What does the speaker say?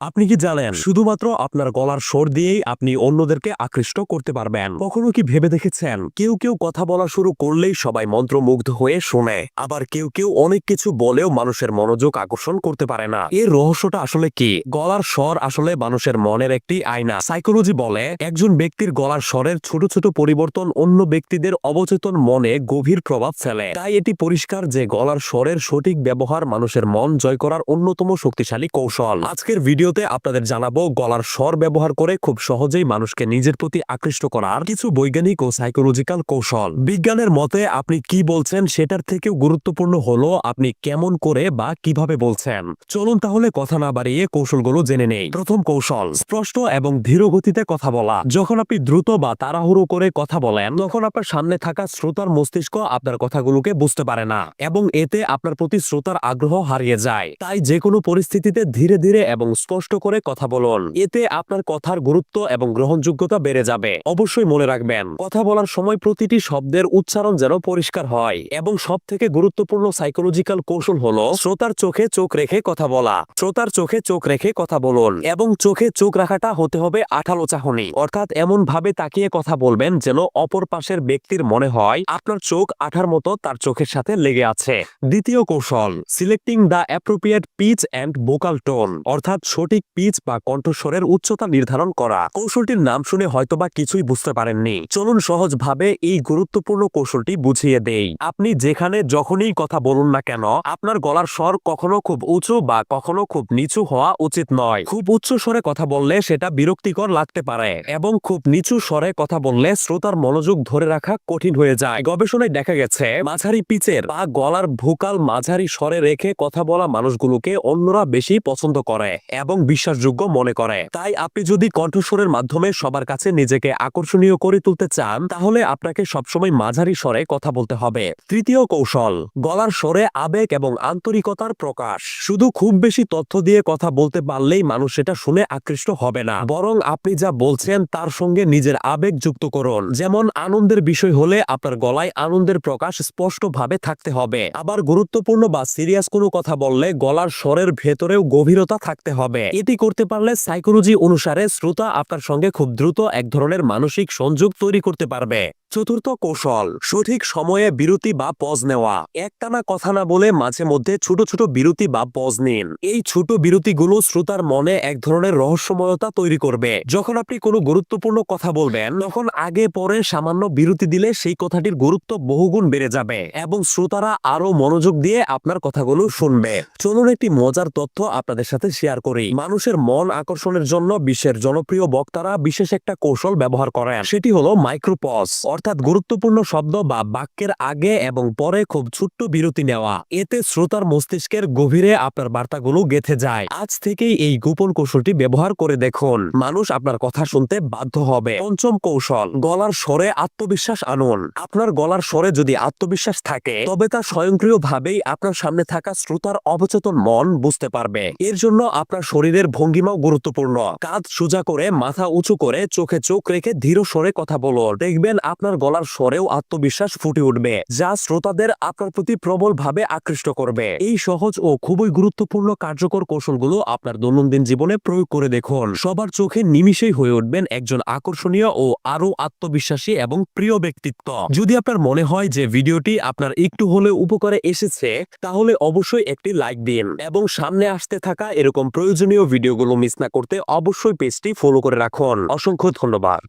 আপনি কি জানেন, শুধুমাত্র আপনার গলার স্বর দিয়েই আপনি অন্যদেরকে আকৃষ্ট করতে পারবেন। কখনো কি ভেবে দেখেছেন, কেউ কেউ কথা বলা শুরু করলেই সবাই মন্ত্রমুগ্ধ হয়ে শোনে, আবার কেউ কেউ অনেক কিছু বলেও মানুষের মনোযোগ আকর্ষণ করতে পারে না? এর রহস্যটা আসলে কি? গলার স্বর আসলে মানুষের মনের একটি আয়না। সাইকোলজি বলে, একজন ব্যক্তির গলার স্বরের ছোট ছোট পরিবর্তন অন্য ব্যক্তিদের অবচেতন মনে গভীর প্রভাব ফেলে। তাই এটি পরিষ্কার যে গলার স্বরের সঠিক ব্যবহার মানুষের মন জয় করার অন্যতম শক্তিশালী কৌশল। আজকের ভিডিওতে আপনাদের জানাব, গলার স্বর ব্যবহার করে খুব সহজেই মানুষকে নিজের প্রতি আকৃষ্ট করার কিছু বৈজ্ঞানিক ও সাইকোলজিক্যাল কৌশল। বিজ্ঞানের মতে আপনি কি বলছেন সেটার থেকেও গুরুত্বপূর্ণ হলো আপনি কেমন করে বা কীভাবে বলছেন। চলুন তাহলে কথা না বাড়িয়ে কৌশলগুলো জেনে নেই। প্রথম কৌশল, স্পষ্ট এবং ধীর গতিতে কথা বলা। যখন আপনি দ্রুত বা তাড়াহুড়ো করে কথা বলেন, তখন আপনার সামনে থাকা শ্রোতার মস্তিষ্ক আপনার কথাগুলোকে বুঝতে পারে না এবং এতে আপনার প্রতি শ্রোতার আগ্রহ হারিয়ে যায়। তাই যে কোনো পরিস্থিতিতে ধীরে ধীরে এবং স্পষ্ট করে কথা বলুন। এতে আপনার কথার গুরুত্ব এবং গ্রহণযোগ্যতা বেড়ে যাবে। অবশ্যই মনে রাখবেন, কথা বলার সময় প্রতিটি শব্দের উচ্চারণ যেন পরিষ্কার হয় এবং সব থেকে গুরুত্বপূর্ণ সাইকোলজিক্যাল কৌশল হলো শ্রোতার চোখে চোখ রেখে কথা বলা, শ্রোতার চোখে চোখ রেখে কথা বলুন এবং চোখে চোখ রাখাটা হতে হবে আঠালো চাহনি। অর্থাৎ এমন ভাবে তাকিয়ে কথা বলবেন যেন অপর পাশের ব্যক্তির মনে হয় আপনার চোখ আঠার মতো তার চোখের সাথে লেগে আছে। দ্বিতীয় কৌশল selecting the appropriate pitch and vocal tone অর্থাৎ সঠিক পিচ বা কণ্ঠস্বরের উচ্চতা নির্ধারণ করা। কৌশলটির নাম শুনে হয়তোবা কিছুই বুঝতে পারেননি। চলুন সহজভাবে এই গুরুত্বপূর্ণ কৌশলটি বুঝিয়ে দেই। আপনি যেখানে যখনই কথা বলুন না কেন, আপনার গলার স্বর কখনো খুব উঁচু বা কখনো খুব নিচু হওয়া উচিত নয়। খুব উচ্চ স্বরে কথা বললে সেটা বিরক্তিকর লাগতে পারে এবং খুব নিচু স্বরে কথা বললে শ্রোতার মনোযোগ ধরে রাখা কঠিন হয়ে যায়। গবেষণায় দেখা গেছে, মাঝারি পিচের বা গলার ভোকাল মাঝারি স্বরে রেখে কথা বলা মানুষগুলোকে অন্যরা বেশি পছন্দ করে এবং বিশ্বাসযোগ্য মনে করে। তাই আপনি যদি কণ্ঠস্বরের মাধ্যমে সবার কাছে নিজেকে আকর্ষণীয় করে তুলতে চান, তাহলে আপনাকে সবসময় মাঝারি স্বরে কথা বলতে হবে। তৃতীয় কৌশল, গলার স্বরে আবেগ এবং আন্তরিকতার প্রকাশ। শুধু খুব বেশি তথ্য দিয়ে কথা বলতে পারলেই মানুষ সেটা শুনে আকৃষ্ট হবে না। বরং আপনি যা বলছেন, তার সঙ্গে নিজের আবেগ যুক্ত করুন। যেমন, আনন্দের বিষয় হলে আপনার গলায় আনন্দের প্রকাশ স্পষ্টভাবে থাকতে হবে। আবার গুরুত্বপূর্ণ বা সিরিয়াস কোনো কথা বললে গলার স্বরের ভেতরেও গভীরতা থাকতে হবে। এটি করতে পারলে সাইকোলজি অনুসারে শ্রোতা আপনার সঙ্গে খুব দ্রুত এক ধরনের মানসিক সংযোগ তৈরি করতে পারবে। চতুর্থ কৌশল, সঠিক সময়ে বিরতি বা পজ নেওয়া। একটানা কথা না বলে মাঝে মধ্যে ছোট ছোট বিরতি বা পজ নিন। এই ছোট বিরতিগুলো শ্রোতার মনে এক ধরনের রহস্যময়তা তৈরি করবে। যখন আপনি কোনো গুরুত্বপূর্ণ কথা বলবেন, তখন আগে পরে সামান্য বিরতি দিলে সেই কথাটির গুরুত্ব বহুগুণ বেড়ে যাবে এবং শ্রোতারা আরও মনোযোগ দিয়ে আপনার কথাগুলো শুনবে। চলুন একটি মজার তথ্য আপনাদের সাথে শেয়ার করি। মানুষের মন আকর্ষণের জন্য বিশ্বের জনপ্রিয় বক্তারা বিশেষ একটা কৌশল ব্যবহার করেন। সেটি হলো মাইক্রোপজ অর্থাৎ গুরুত্বপূর্ণ শব্দ বা বাক্যের আগে এবং পরে খুব ছোট্ট বিরতি নেওয়া। এতে শ্রোতার মস্তিষ্কের গভীরে আপনার বার্তাগুলো গেথে যায়। আজ থেকেই এই গোপন কৌশলটি ব্যবহার করে দেখুন। মানুষ আপনার কথা শুনতে বাধ্য হবে। পঞ্চম কৌশল, গলার স্বরে আত্মবিশ্বাস আনুন। আপনার গলার স্বরে যদি আত্মবিশ্বাস থাকে, তবে তা স্বয়ংক্রিয়ভাবেই আপনার সামনে থাকা শ্রোতার অবচেতন মন বুঝতে পারবে। এর জন্য আপনার শরীরের ভঙ্গিমাও গুরুত্বপূর্ণ। কাঁধ সোজা করে, মাথা উঁচু করে, চোখে চোখ রেখে ধীর স্বরে কথা বলুন। দেখবেন আপনার গলার স্বরেও আত্মবিশ্বাস ফুটে উঠবে, যা শ্রোতাদের আপনার প্রতি প্রবলভাবে আকৃষ্ট করবে। এই সহজ ও খুবই গুরুত্বপূর্ণ কার্যকর কৌশলগুলো আপনার দৈনন্দিন জীবনে প্রয়োগ করে দেখুন। সবার চোখে নিমিশেই হয়ে উঠবেন একজন আকর্ষণীয় ও আরও আত্মবিশ্বাসী এবং প্রিয় ব্যক্তিত্ব। যদি আপনার মনে হয় যে ভিডিওটি আপনার একটু হলেও উপকারে এসেছে, তাহলে অবশ্যই একটি লাইক দিন এবং সামনে আসতে থাকা এরকম প্রয়োজনীয় ভিডিওগুলো মিস না করতে অবশ্যই পেজটি ফলো করে রাখুন। অসংখ্য ধন্যবাদ।